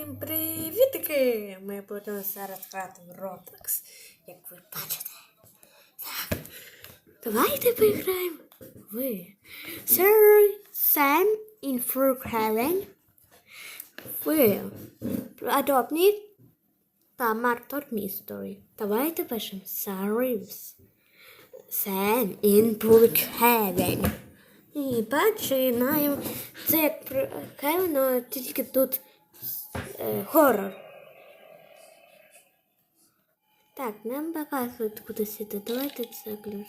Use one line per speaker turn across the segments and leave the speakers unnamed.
Всім привітики! Ми будемо зараз грати в Roblox, як ви бачите. Так. Давайте поіграємо в Sir Sam in Brookhaven в Adopt та Martor Mystery. Давайте пишемо Sarivs. Sam in Brookhaven. І починаємо. Це як Хевен, тільки тут е, хорор. Так, нам показують, куди сіти. Давайте це ключ.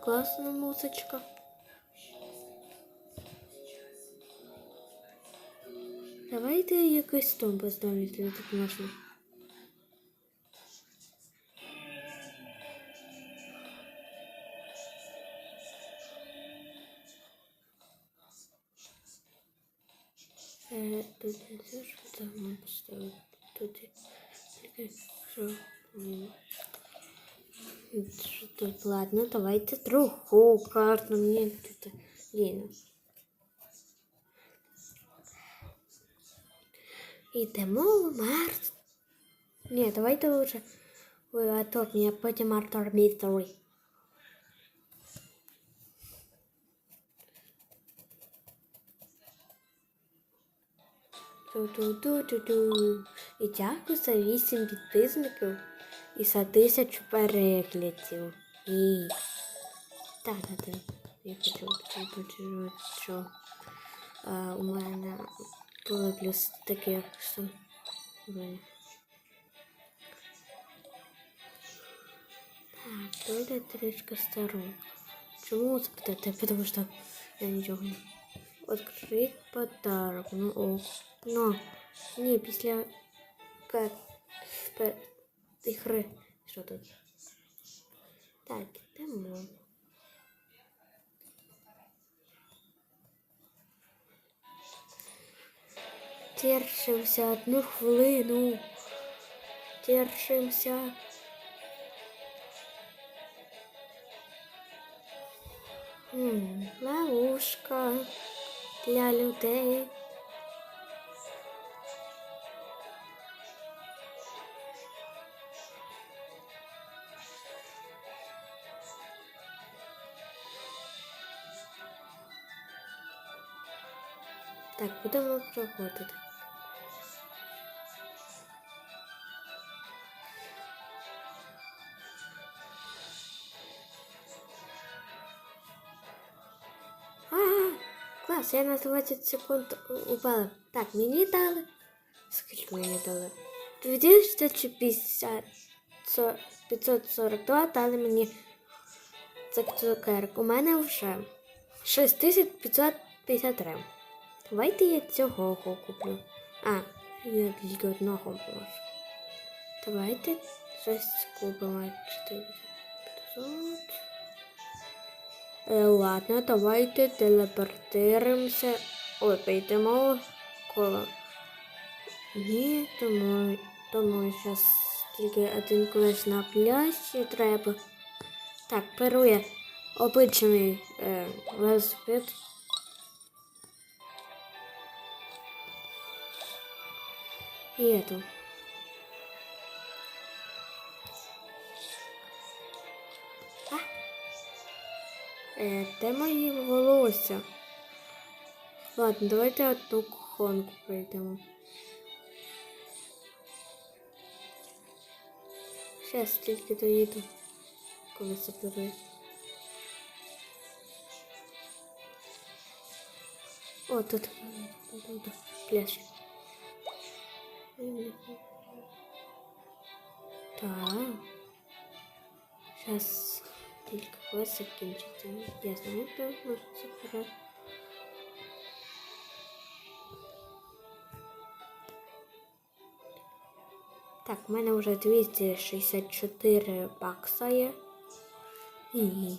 Класна музичка. Давайте якийсь том поставимо, якщо так можна. Тут не те, що там ми поставили. Тут є таке, що... м, що Тут, ладно, давайте другу карту. Мені тут ліно. Йдемо в Марс. Ні, давайте лучше в Атопні, а потім Артур Містері. Ту-ту-ту-ту-ту. І дякую за 8 підписників і за тисячу переглядів. І... Так, так, так. Я хочу почути, що а, у мене було плюс таке, що... ви- Так, буде трішки стару. Чому спитати? Тому що я нічого не... Открыть подарок. Ну ок. Ну, ні, після ігри. Що тут? Так, йдемо. Тершимся одну хвилину. Тершимся. М, Ловушка для людей. Так, будемо проходити. Клас, я на 20 секунд упала. Так, мені дали. Скільки мені дали? 2050 542 дали мені цукерок. У мене вже 6553. Давайте я цього куплю. А, я тільки одного можу. Давайте щось купимо. 400. Е, ладно, давайте телепортируємося. Ой, поїдемо коло. Ні, тому, тому зараз тільки один квест на пляжі треба. Так, беру я обичний е, велосипед. І эту. Де мої волосся? Ладно, давайте одну кухонку пройдемо. Зараз тільки доїду, коли заберу. О, тут, тут, тут пляж. Так. Сейчас тільки квест закінчиться. Я знаю, хто може забирати. Так, у мене вже 264 бакса є. І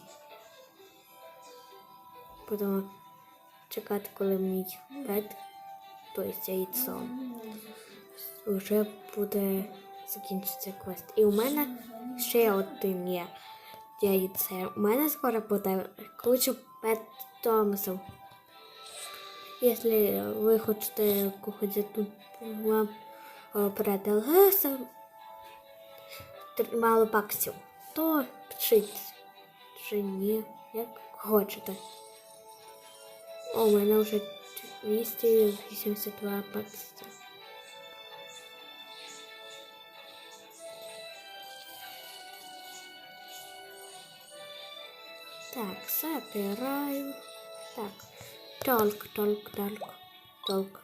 будемо чекати, коли мій бед, тобто яйцо, вже буде закінчиться квест. І у мене ще один є яйце. У мене скоро буде куча пет Томасів. Якщо ви хочете когось тут вам е, тр- мало баксів, то пишіть. Чи ні, як хочете. У мене вже 282 бакси. Так, забираю. Так, толк, толк, толк, толк.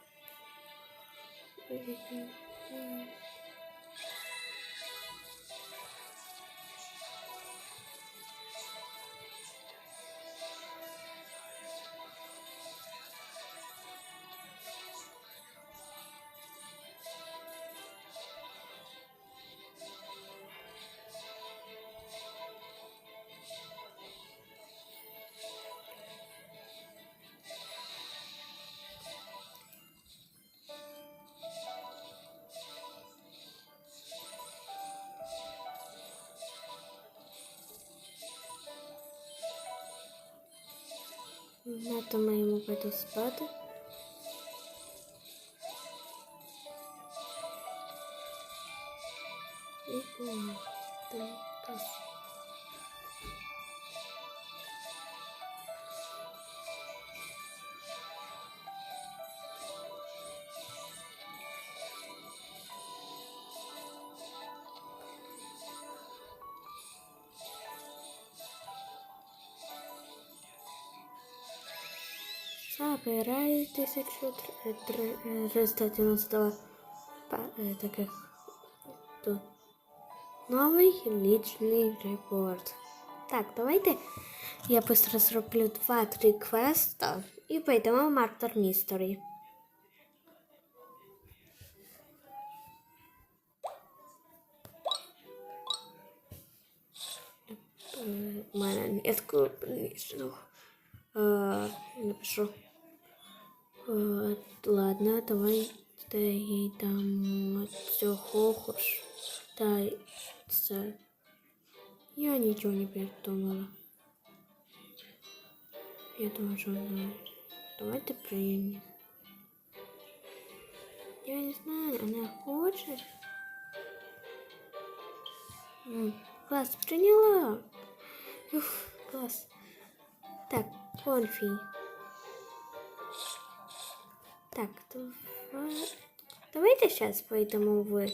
На тому йому піду спати. І о, там якась. Забираю 1392 па- е, таких тут. Новий лічний рекорд. Так, давайте я быстро зроблю 2-3 квеста і пойдемо в Мартер Містері. Е, У мене нетку лічного. Е, Напишу. Е, Ладно, давайте їй дам цього хоч. Та це. Я нічого не придумала. Я думаю, що вона- давайте приймемо. Я не знаю, она хочет. Класс, приняла. Уф, класс. Так, конфи. Так, давай- давайте сейчас пойдем в э,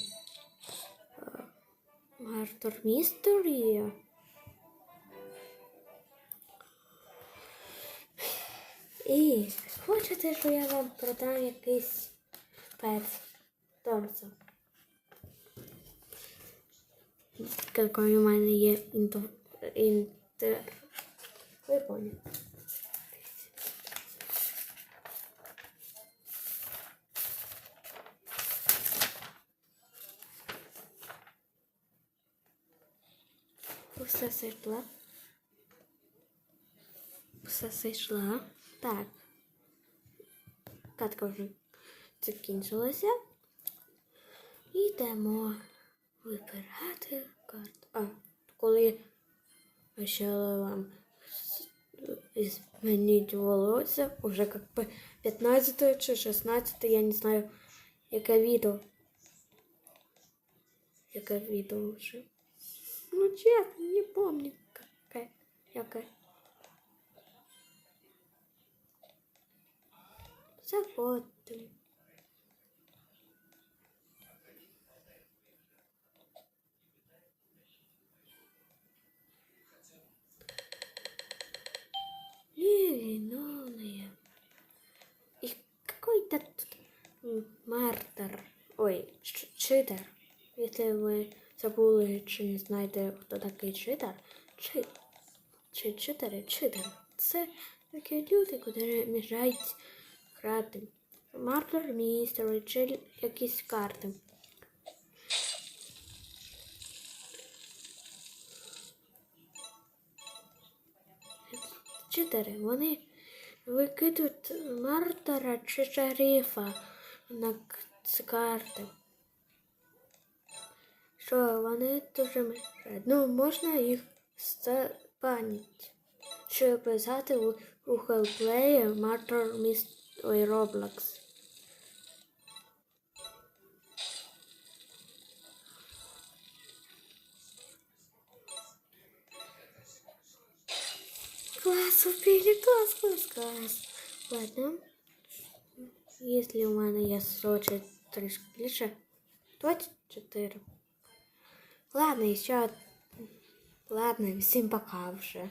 Артур Містері. І хочете, що я вам продам якийсь пет Томса? Какой у мене є інтер... інтер... Ви поняли. Усе зайшла. Все зайшла. Так. Катка вже закінчилася. Йдемо вибирати карту. А, коли ще вам змініть волосся, уже как бы 15 чи 16, я не знаю, яке відео. Яке відео вже. Ну, честно, не помню, какая. Какая. Заходим. Невиновная. И какой-то тут мартер. Ой, читер. Если ви забули чи знаєте, хто такий читер, чи, чи читери, читер. Це такі люди, які мішають грати. Мартер містер, чи якісь карти. Читери, вони викидуть мартера чи шерифа на карти. Що вони дуже мешають. Ну, можна їх запанити. Щоб писати у, у хелплеї Мартер Ой, Роблокс. Класс, убили, класс, класс, класс. Ладно. Если у мене є срочно трішки більше. 24. Ладно, еще. Ладно, всем пока вже.